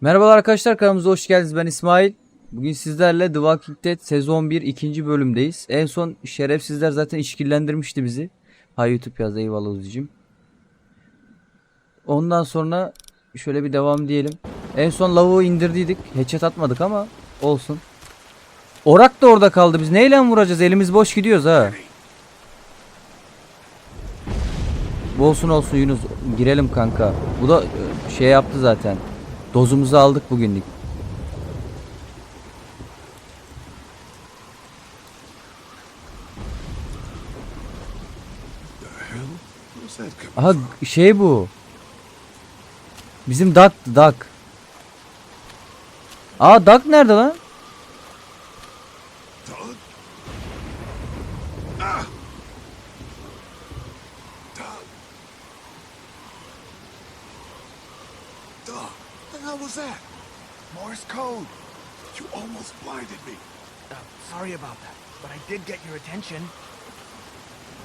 Merhabalar arkadaşlar kanalımıza hoş geldiniz. Ben İsmail. Bugün sizlerle The Walking Dead sezon 1 ikinci bölümdeyiz. En son şerefsizler zaten işkillendirmişti bizi. Hay YouTube yazdı eyvallah Uzi'cim. Ondan sonra şöyle bir devam diyelim. En son lavuğu indirdiydik. Headshot atmadık ama olsun. Orak da orada kaldı. Biz neyle vuracağız? Elimiz boş gidiyoruz ha. Olsun olsun Yunus. Girelim kanka. Bu da e, şey yaptı zaten. Dozumuzu aldık bugünlük. Aha şey bu. Bizim Duck, Duck. Aa Duck nerede lan?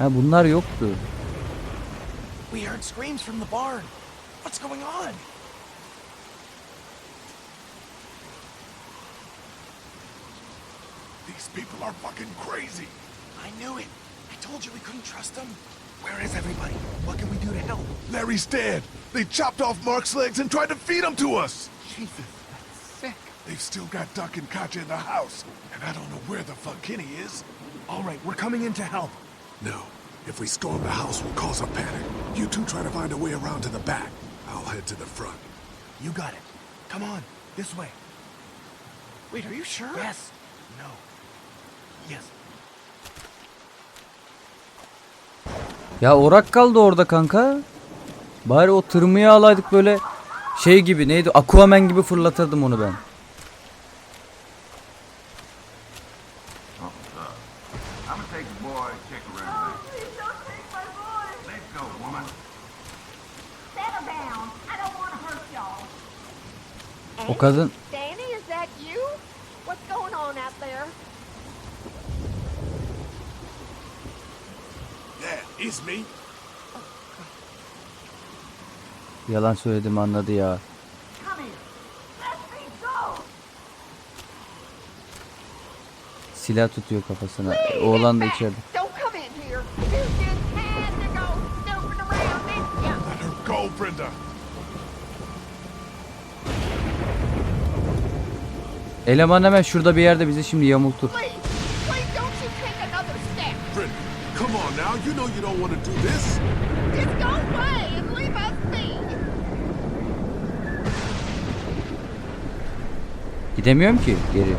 Ha bunlar yoktu. We heard screams from the barn. What's going on? These people are fucking crazy. I knew it. I told you we couldn't trust them. Where is everybody? What can we do to help? Larry's dead. They chopped off Mark's legs and tried to feed him to us. Jesus, that's sick. They've still got Duck and Katja in the house, and I don't know where the fuck Kenny is. All right, we're coming in to help. No. If we storm the house, we'll cause a panic. You two try to find a way around to the back. I'll head to the front. You got it. Come on, this way. Wait, are you sure? Yes. No. Yes. Ya orak kaldı orada kanka. Bari o tırmıyı alaydık böyle şey gibi neydi? Aquaman gibi fırlatırdım onu ben. I'm gonna take the boy, check around. Please don't take my boy. Let go, woman. Settle down. I don't want to hurt y'all. O kadın Danny, is that you? What's going on out there? Yeah, it's me. yalan söyledim anladı ya. Come here. Let me go. Silah tutuyor kafasına. Oğlan da içeride. Eleman hemen şurada bir yerde bizi şimdi yamultur. Gidemiyorum ki geri.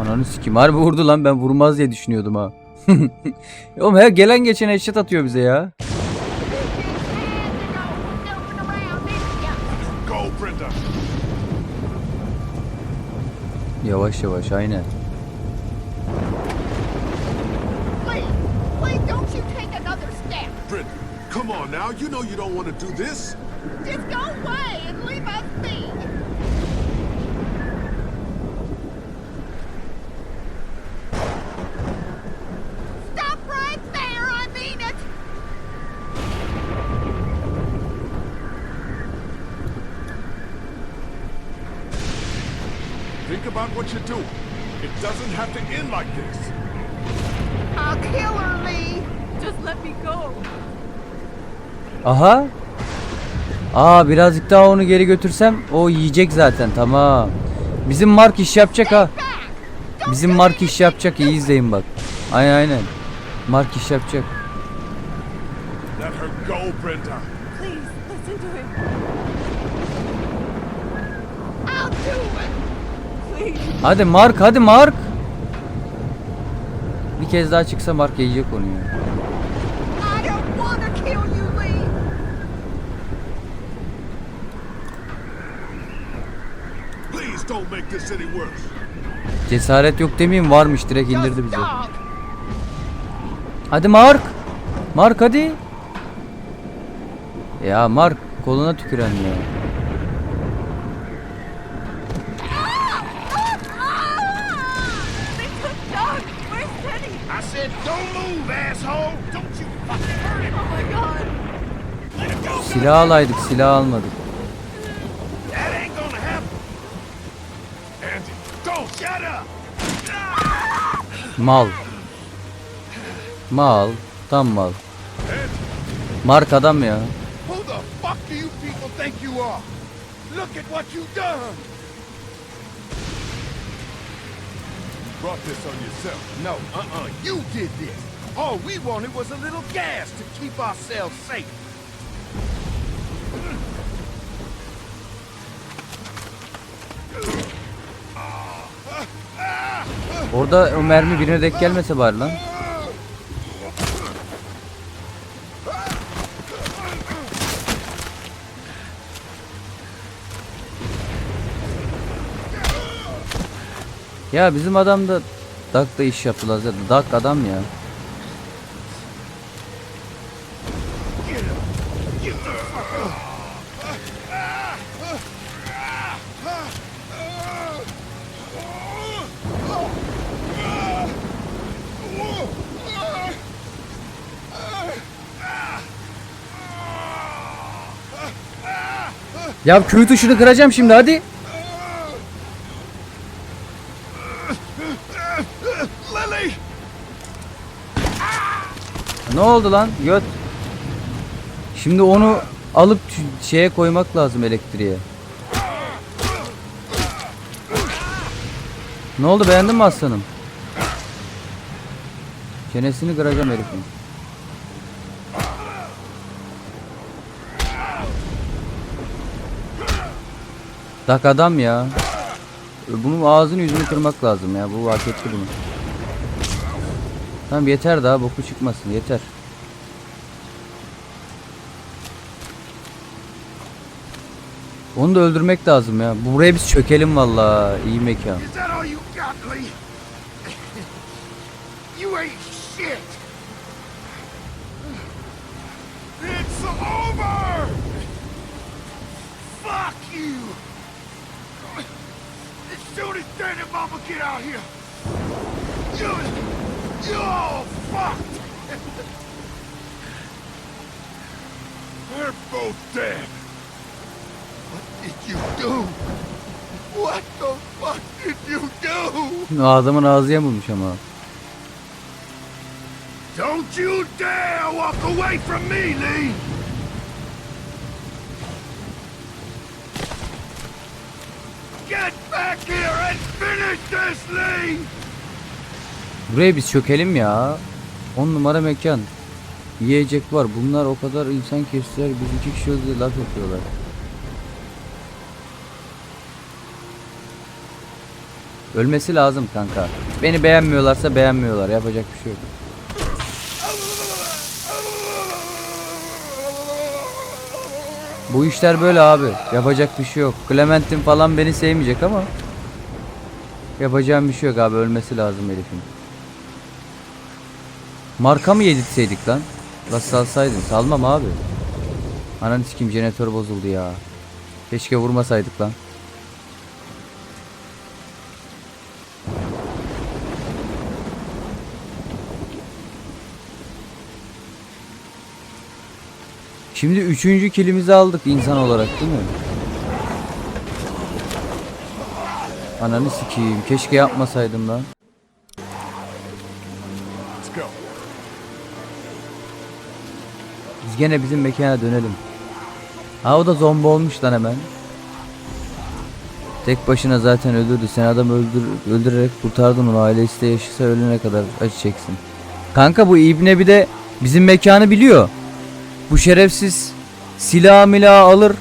Ananı sikim harbi vurdu lan ben vurmaz diye düşünüyordum ha. Oğlum her gelen geçen eşit atıyor bize ya. Yavaş yavaş aynen. Please, please don't you take another step. Brenda, come on now. You know you don't want to do this. Just go away and leave us be. Aha. Aa birazcık daha onu geri götürsem o yiyecek zaten tamam. Bizim Mark iş yapacak ha. Bizim Mark iş yapacak iyi izleyin bak. Aynen aynen. Mark iş yapacak. Hadi Mark hadi Mark. Bir kez daha çıksa Mark yiyecek onu ya. I don't want to kill you, Lee. Please don't make this any worse. Cesaret yok demeyeyim varmış direkt indirdi bizi. Hadi Mark. Mark hadi. Ya Mark koluna tüküren ya. They took Doug. Where's Mal. Mal. Tam mal. Mark adam ya. Who the fuck do you people think you are? Look at what you've done! Brought this on yourself. No, uh-uh, you did this. All we wanted was a little gas to keep ourselves safe. Ah, uh, Orada o mermi birine denk gelmese bari lan. Ya bizim adam da Dak'ta iş yaptılar zaten. Dak adam ya. Ya köy tuşunu kıracağım şimdi hadi. Ne oldu lan göt? Şimdi onu alıp şeye koymak lazım elektriğe. Ne oldu beğendin mi aslanım? Çenesini kıracağım herifin. Dak adam ya. Bunun ağzını yüzünü kırmak lazım ya. Bu hak etti bunu. Tamam yeter daha boku çıkmasın yeter. Onu da öldürmek lazım ya. Buraya biz çökelim vallahi. iyi mekan. It's over! Fuck you! Soon as Dad and Mama get out here, you, you're all fucked! They're both dead. What did you do? What the fuck did you do? O adamın ağzı yamulmuş ama. Don't you dare walk away from me, Lee! Back here and finish this, Lee! Buraya biz çökelim ya. 10 numara mekan. Yiyecek var. Bunlar o kadar insan kestiler. Biz iki kişi öldü laf yapıyorlar. Ölmesi lazım kanka. Beni beğenmiyorlarsa beğenmiyorlar. Yapacak bir şey yok. Bu işler böyle abi. Yapacak bir şey yok. Clementine falan beni sevmeyecek ama yapacağım bir şey yok abi. Ölmesi lazım herifin. Marka mı yedirtseydik lan? La salsaydın. Salmam abi. Ananı sikeyim jeneratör bozuldu ya. Keşke vurmasaydık lan. Şimdi üçüncü kilimizi aldık insan olarak değil mi? Ananı sikeyim. Keşke yapmasaydım lan. Biz gene bizim mekana dönelim. Ha o da zombi olmuş lan hemen. Tek başına zaten öldürdü. Sen adam öldür, öldürerek kurtardın onu. Ailesi de yaşasa ölene kadar acı çeksin. Kanka bu İbne bir de bizim mekanı biliyor. Bu şerefsiz silah milah alır.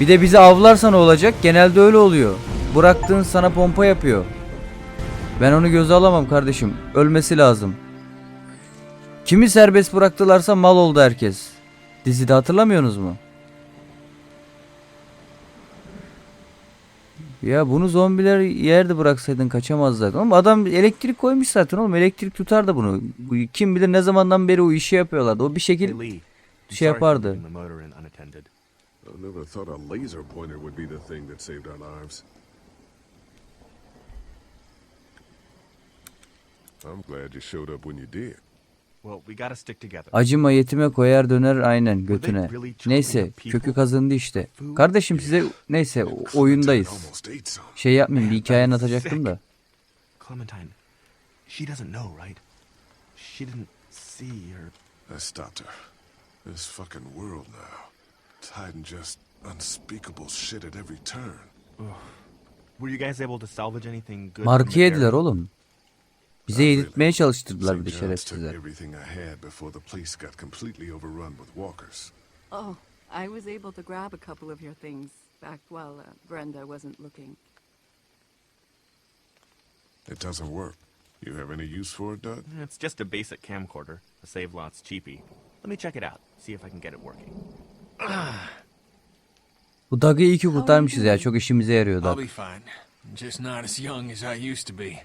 Bir de bizi avlarsa ne olacak? Genelde öyle oluyor. Bıraktığın sana pompa yapıyor. Ben onu göze alamam kardeşim. Ölmesi lazım. Kimi serbest bıraktılarsa mal oldu herkes. Dizide hatırlamıyorsunuz mu? Ya bunu zombiler yerde bıraksaydın kaçamaz zaten. Ama adam elektrik koymuş zaten oğlum. Elektrik tutar da bunu. Bu Kim bilir ne zamandan beri o işi yapıyorlardı. O bir şekil şey yapardı. I never thought a laser pointer would be the thing that saved our lives. I'm glad you showed up when you did. Well, we gotta stick together. Acıma yetime koyar döner aynen götüne. Neyse kökü kazındı işte. Kardeşim size neyse oyundayız. Şey yapmayayım bir hikaye anlatacaktım da. Clementine, she doesn't know, right? She didn't see or I stopped her. This fucking world now. It's hiding just unspeakable shit at every turn. were you guys able to salvage anything good? from the Markı yediler oğlum. Bize Not yedirtmeye çalıştırdılar bir de St. John's took şerefsizler. everything I had before the place got completely overrun with walkers. Oh, I was able to grab a couple of your things back while uh, Brenda wasn't looking. It doesn't work. You have any use for it, Doug? It's just a basic camcorder. A save lots cheapy. Let me check it out. See if I can get it working. Bu Doug'ı iyi ki kurtarmışız ya. Çok işimize yarıyor I'll Doug. be fine. Just not as young as I used to be.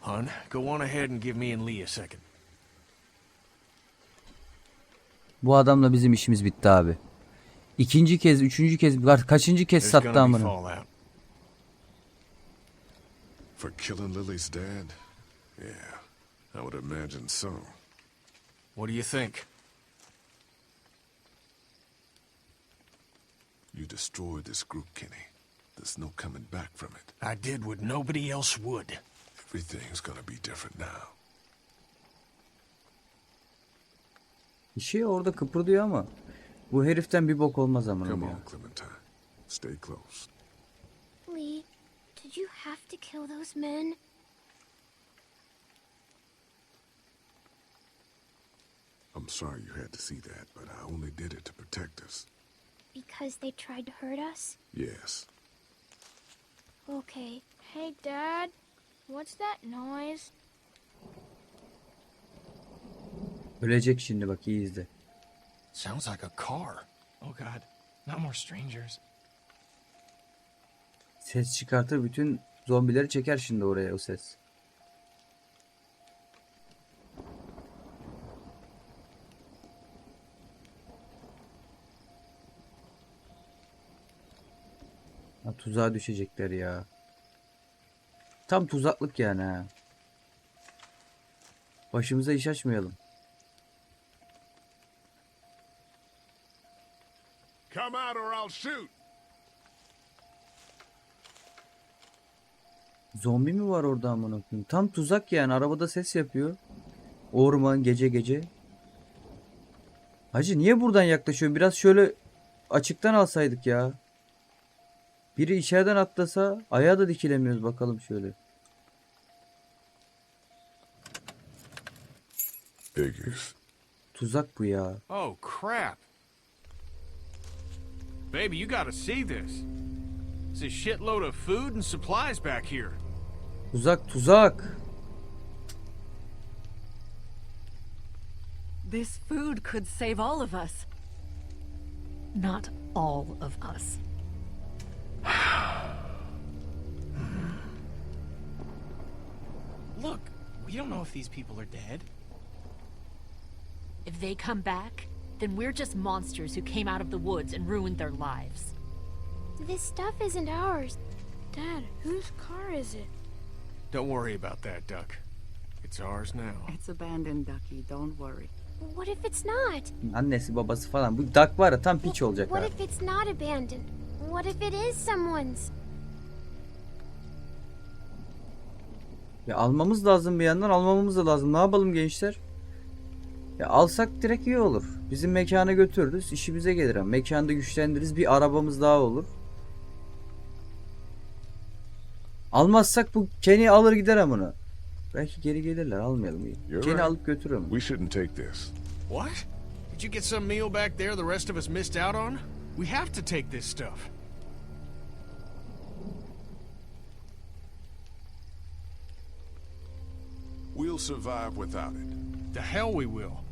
Hun, go on ahead and give me and Lee a second. Bu adamla bizim işimiz bitti abi. İkinci kez, üçüncü kez, ka- kaçıncı kez There's sattı gonna be amına. fallout. For killing Lily's dad? Yeah, I would imagine so. What do you think? You destroyed this group, Kenny. There's no coming back from it. I did what nobody else would. Everything's gonna be different now. Bir şey orada kıpırdıyor ama bu heriften bir bok olmaz amına Come on, Clementine. Stay close. Lee, did you have to kill those men? I'm sorry you had to see that, but I only did it to protect us. Because they tried to hurt us? Yes. Okay. Hey, Dad. What's that noise? Ölecek şimdi bak iyi izle. Sounds like a car. Oh god, not more strangers. Ses çıkartır bütün zombileri çeker şimdi oraya o ses. Tuzağa düşecekler ya. Tam tuzaklık yani ha. Başımıza iş açmayalım. Come out or I'll shoot! Zombi mi var orada amına koyayım? Tam tuzak yani. Arabada ses yapıyor. Orman gece gece. Hacı niye buradan yaklaşıyorsun? Biraz şöyle açıktan alsaydık ya. Biri içeriden atlasa ayağa da dikilemiyoruz bakalım şöyle. Figures. Tuzak bu ya. Oh, crap. Baby, you gotta see this. It's a shitload of food and supplies back here. Tuzak tuzak. This food could save all of us. Not all of us. Look, we don't know if these people are dead. If they come back, then we're just monsters who came out of the woods and ruined their lives. This stuff isn't ours. Dad, whose car is it? Don't worry about that, Duck. It's ours now. It's abandoned, Ducky. Don't worry. What if it's not? Annesi babası falan. Bu dak var ya tam piç olacak What ha. if it's not abandoned? What if it is someone's? Ya almamız lazım bir yandan almamamız da lazım. Ne yapalım gençler? Ya alsak direkt iyi olur. Bizim mekana götürürüz. işimize gelir. hem. Mekanda güçlendiririz. Bir arabamız daha olur. Almazsak bu Kenny alır gider amına. Belki geri gelirler. Almayalım iyi. You're Kenny right. alıp götürür mü? We shouldn't take this. What? Did you get some meal back there the rest of us missed out on? We have to take this stuff. We'll survive without it. The hell we will.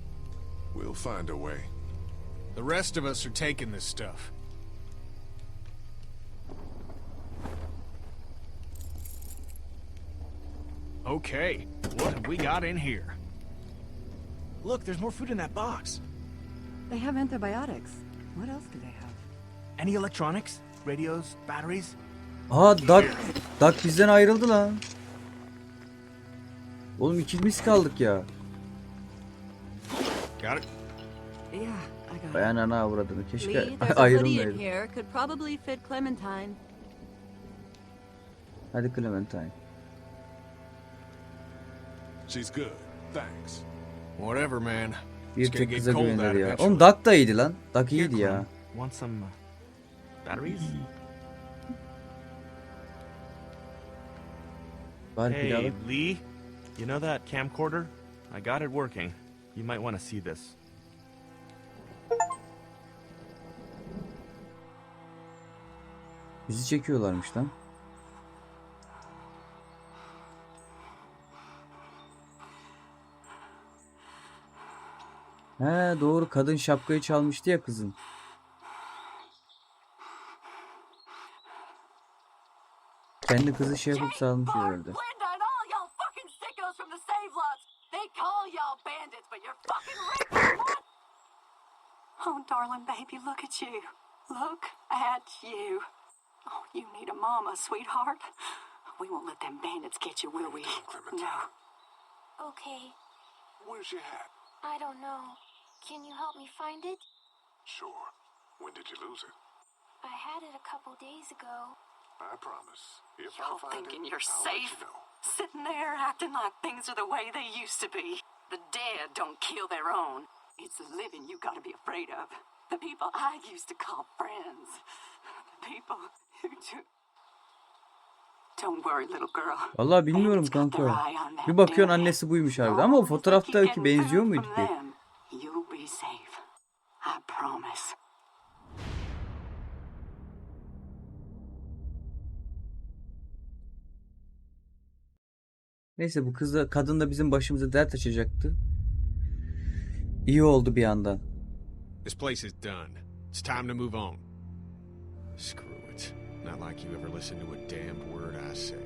We'll find a way. The rest of us are taking this stuff. Okay, what have we got in here? Look, there's more food in that box. They have antibiotics. What else do they have? Any electronics? Radios? Batteries? Aa Dak, Dak bizden ayrıldı lan. Oğlum ikimiz kaldık ya. Got it? Yeah, I got it. Bayan ana avradını. Keşke Lee, there's a hoodie in ayrılmayaydım. here. Could probably fit Clementine. Hadi Clementine. She's good. Thanks. Whatever, man. Bir It's gonna tek get kıza cold ya. eventually. Oğlum Duck da iyiydi lan. Duck iyiydi ya. Want some uh, batteries? Bari Hey, pilavı. Lee. You know that camcorder? I got it working. You might want to see this. Bizi çekiyorlarmış lan. He doğru kadın şapkayı çalmıştı ya kızın. Kendi kızı şey yapıp salmış herhalde. At you. Look at you. Oh, you need a mama, sweetheart. We won't let them bandits get you, will we? No. Okay, Where's your hat? I don't know. Can you help me find it? Sure. When did you lose it? I had it a couple days ago. I promise. If Y'all I find thinking it, you're I'll safe? Let you know. Sitting there acting like things are the way they used to be. The dead don't kill their own. It's the living you gotta be afraid of. The people I used to call friends. The people who do. Don't worry little girl. Vallahi bilmiyorum kanka. Bir bakıyorsun annesi buymuş harbiden ama o fotoğraftaki benziyor muydu ki? You'll be safe. I promise. Neyse bu kız da kadın da bizim başımıza dert açacaktı. İyi oldu bir yandan. This place is done. It's time to move on. Screw it. Not like you ever listen to a damned word I say.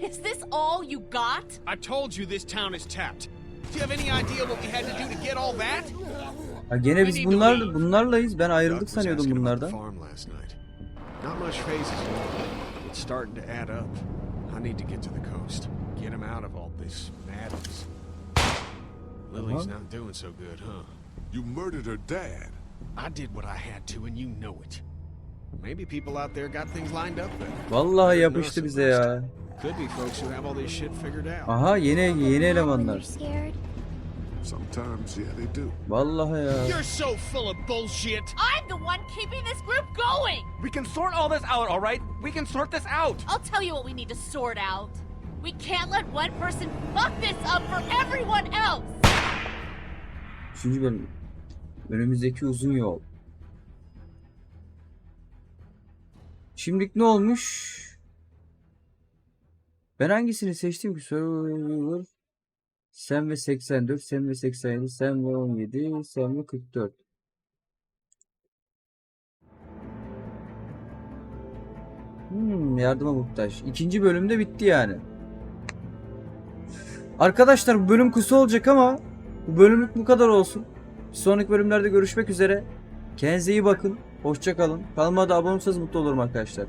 Is this all you got? I told you this town is tapped. Do you have any idea what we had to do to get all that? Ha gene biz bunlar bunlarlayız. Ben ayrıldık Doug was sanıyordum asking about the bunlardan. farm last night. Not much phases It's starting to add up. I need to get to the coast. Get him out of all this madness. Lily's not doing so good, huh? You murdered her dad. I did what I had to, and you know it. Maybe people out there got things lined up better. Vallahi yapıştı bize ya. Could be folks who have all this shit figured out. Aha yeni yeni elemanlar. Sometimes, yeah, they do. Vallahi ya. You're so full of bullshit. I'm the one keeping this group going! We can sort all this out, all right? We can sort this out. I'll tell you what we need to sort out. We can't let one person fuck this up for everyone else! Üçüncü bölüm. Önümüzdeki uzun yol. Şimdilik ne olmuş? Ben hangisini seçtim ki? Survivor. Sen ve 84, sen ve 87, sen ve 17, sen ve 44. Hmm, yardıma muhtaç. İkinci bölümde bitti yani. Arkadaşlar bu bölüm kısa olacak ama bu bölümlük bu kadar olsun. Bir sonraki bölümlerde görüşmek üzere. Kendinize iyi bakın. Hoşça kalın. Kanalıma da abone olursanız mutlu olurum arkadaşlar.